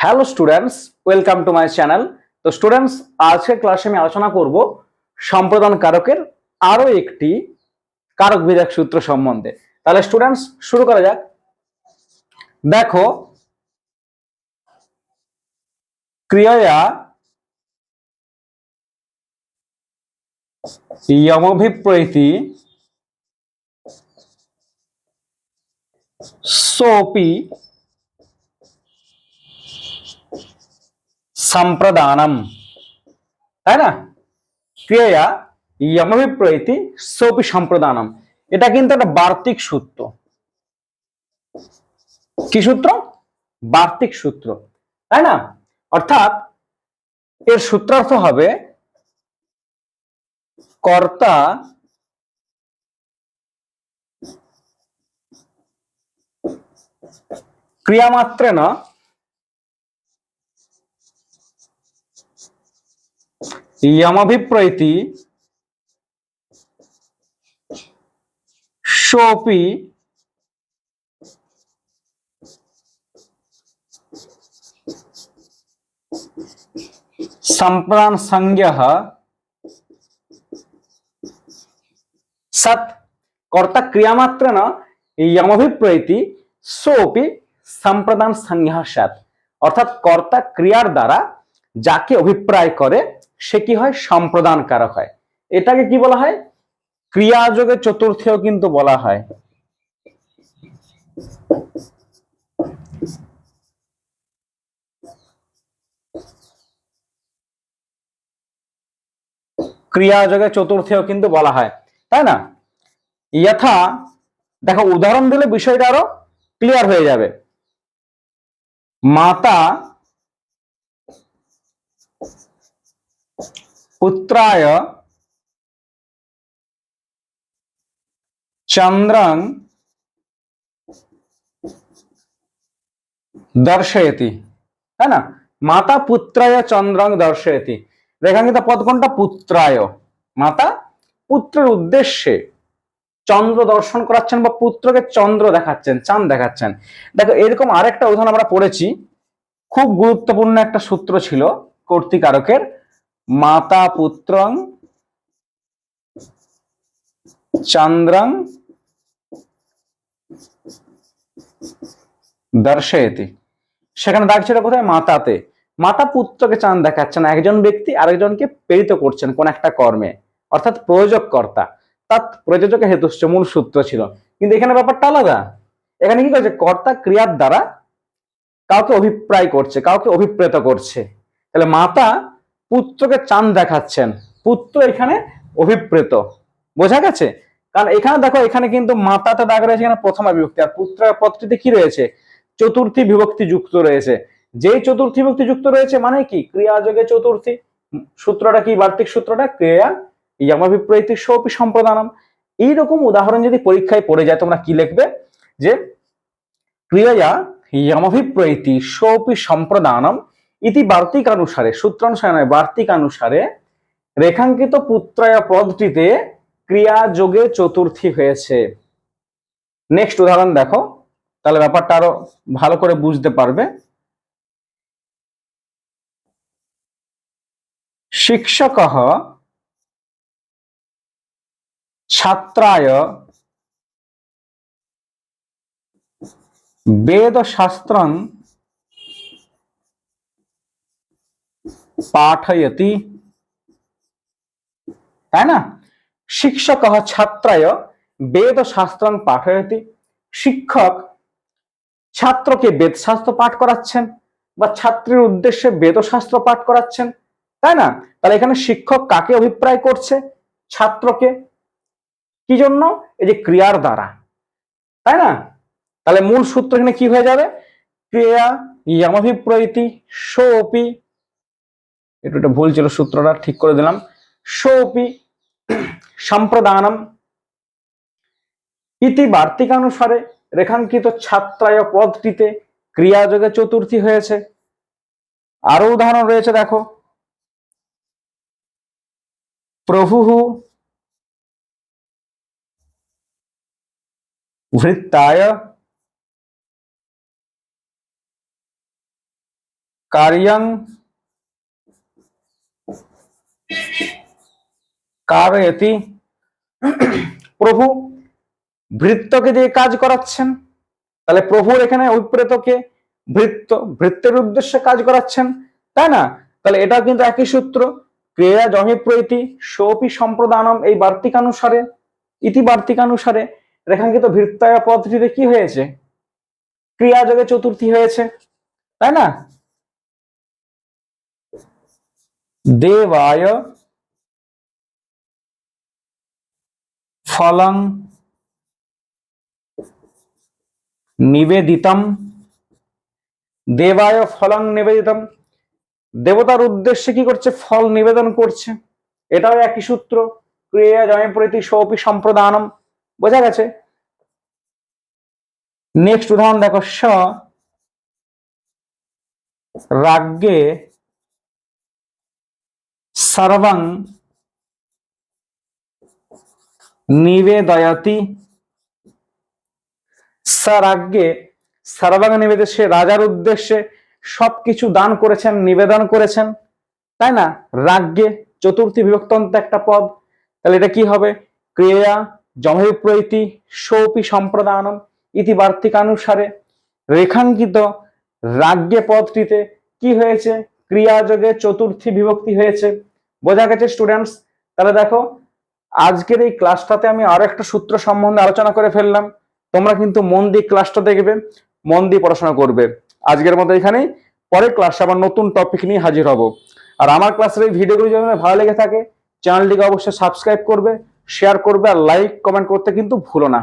Hello students welcome to my channel তো students আজকের ক্লাসে আমি আলোচনা করব সম্প্রদান কারকের আরও একটি কারক বিধাক সূত্র সম্বন্ধে। তাহলে স্টুডেন্টস শুরু করা যাক। দেখো ক্রিয়া ইয়মভিপ্রীতি সোপি সম্প্রদানম তাই না ক্রিয়া যমভিপ্রৈতি সোপি সম্প্রদানম এটা কিন্তু একটা বার্তিক সূত্র। কি সূত্র? বার্তিক সূত্র। তাই না? অর্থাৎ এর সূত্রার্থ হবে কর্তা ক্রিয়ামাত্রেন यमभिप्रैति सोपि सम्प्रान संज्ञः সৎ কর্তা ক্রিয়ামাত্র না যমভিপ্রৈতি সোপি সম্প্রদান সংজ্ঞা সৎ অর্থাৎ কর্তা ক্রিয়ার দ্বারা যাকে অভিপ্রায় করে সে কি হয়? সম্প্রদান কারক হয়। এটাকে কি বলা হয়? ক্রিয়াযোগে চতুর্থেও কিন্তু বলা হয়। ক্রিয়াযোগে চতুর্থেও কিন্তু বলা হয়। তাই না? যথা দেখো, উদাহরণ দিলে বিষয়টা আরও ক্লিয়ার হয়ে যাবে। মাতা পুত্রায় চন্দ্রং দর্শয়তি তাই না মাতা পুত্রায় চন্দ্রং দর্শয়তি রেখাঙ্কিত পদ কোনটা পুত্রায় মাতা পুত্রের উদ্দেশ্যে চন্দ্র দর্শন করাচ্ছেন বা পুত্রকে চন্দ্র দেখাচ্ছেন, চাঁদ দেখাচ্ছেন। দেখো, এরকম আরেকটা উদাহরণ আমরা পড়েছি। খুব গুরুত্বপূর্ণ একটা সূত্র ছিল কর্তিকারকের। মাতা পুত্রং চন্দ্রং দর্শয়তি। সেখানে দাগ ছিল কোথায়? মাতাতে। মাতা পুত্রকে চাঁদ দেখাচ্ছেন একজন ব্যক্তি আরেকজনকে প্রেরিত করছেন কোন একটা কর্মে। অর্থাৎ প্রয়োজক কর্তা তার প্রযোজক হেতুশ্চ মূল সূত্র ছিল। কিন্তু এখানে ব্যাপারটা আলাদা। এখানে কি করছে? কর্তা ক্রিয়ার দ্বারা কাউকে অভিপ্রায় করছে, কাউকে অভিপ্রেত করছে। তাহলে মাতা পুত্রকে চাঁদ দেখাচ্ছেন। পুত্র এখানে অভিপ্রেত। বোঝা গেছে? কারণ এখানে দেখো, এখানে কিন্তু মাতাতে দাগ রয়েছে এখানে প্রথমা বিভক্তি। আর পুত্র পদটিতে কি রয়েছে? চতুর্থী বিভক্তি যুক্ত রয়েছে। যেই চতুর্থী বিভক্তি যুক্ত রয়েছে মানে কি? ক্রিয়াযোগে চতুর্থী। সূত্রটা কি? বার্তিক সূত্রটা? ক্রিয়া ইয়ামাভিপ্রৈতি সৌপি সম্প্রদানম। এইরকম উদাহরণ যদি পরীক্ষায় পড়ে যায়, তোমরা কি লিখবে? যে ক্রিয়া ইয়ামাভিপ্রৈতি সৌপি সম্প্রদানম ইতি বার্তিকানুসারে সূত্রানুসারে বার্তিকানুসারে রেখাঙ্কিত পুত্রায় পদটিতে ক্রিয়া যোগে চতুর্থী হয়েছে। নেক্সট উদাহরণ দেখো। তাহলে ব্যাপারটা আরও ভালো করে বুঝতে পারবে। শিক্ষক ছাত্রায় বেদশাস্ত্রং পাঠয়তি তাই না শিক্ষক ছাত্রায় বেদশাস্ত্রং পাঠয়তি শিক্ষক ছাত্রকে বেদশাস্ত্র পাঠ করাচ্ছেন বা ছাত্রের উদ্দেশ্যে বেদশাস্ত্র পাঠ করাচ্ছেন তাই না তাহলে এখানে শিক্ষক কাকে অভিপ্রায় করছে ছাত্রকে কি জন্য এই যে ক্রিয়ার দ্বারা তাই না তাহলে মূল সূত্র এখানে কি হয়ে যাবে ক্রিয়া ইয়ামভিপ্রৈতি সোপি একটু একটা ভুল ছিল সূত্রটা, ঠিক করে দিলাম। সোপি, সম্প্রদানম, ইতি বার্তিকানুসারে রেখাঙ্কিত ছাত্রায় পদটিতে ক্রিয়াযোগে চতুর্থী হয়েছে। আরও উদাহরণ রয়েছে, দেখো। প্রভু ভৃত্তায় কার্যং কারয়তি প্রভু, ভৃত্যকে দিয়ে কাজ করাচ্ছেন, তাহলে প্রভুর এখানে অভিপ্রেতকে ভৃত্য, ভৃত্যের উদ্দেশ্যে কাজ করাচ্ছেন, তাই না? তাহলে এটা কিন্তু একই সূত্র। ক্রিয়া জহিপ্রীতি সোপি সম্প্রদানম এই বার্তিকানুসারে, ইতি বার্তিকানুসারে রেখাঙ্কিত ভৃত্তায় পদ্ধতিতে কি হয়েছে? ক্রিয়া যোগে চতুর্থী হয়েছে, তাই না? দেবায় ফলং নিবেদিতম। দেবায় ফলং নিবেদিতম। দেবতার উদ্দেশ্যে কি করছে? ফল নিবেদন করছে। এটাও একই সূত্র। ক্রিয়া জয়প্রীতি সৌপি সম্প্রদানম। বোঝা গেছে? নেক্সট উদাহরণ দেখো। স রাজ্ঞে সর্বং নিবেদয়তি। সরাজ্ঞে সর্বাঙ্গ নিবেদে সে রাজার উদ্দেশ্যে সবকিছু দান করেছেন, নিবেদন করেছেন। তাই না? রাজ্ঞে, চতুর্থী বিভক্তন্ত একটা পদ। তাহলে এটা কি হবে? ক্রিয়া, জমহিপ্রৈতি, সৌপি সম্প্রদানম ইতি বার্তিকানুসারে রেখাঙ্কিত রাজ্ঞে পদটিতে কি হয়েছে? ক্রিয়াযোগে চতুর্থী বিভক্তি হয়েছে। বোঝা গেছে স্টুডেন্টস তাহলে দেখো, আজকের এই ক্লাসটাতে আমি আরও একটা সূত্র সম্বন্ধে আলোচনা করে ফেললাম। তোমরা কিন্তু মন দিয়ে ক্লাসটা দেখবে, মন দিয়ে পড়াশোনা করবে। আজকের মতো এখানেই। পরের ক্লাসে আবার নতুন টপিক নিয়ে হাজির হব। আর আমার ক্লাসের এই ভিডিওগুলো যদি ভালো লেগে থাকে চ্যানেলটিকে অবশ্যই সাবস্ক্রাইব করবে শেয়ার করবে আর লাইক কমেন্ট করতে কিন্তু ভুলো না।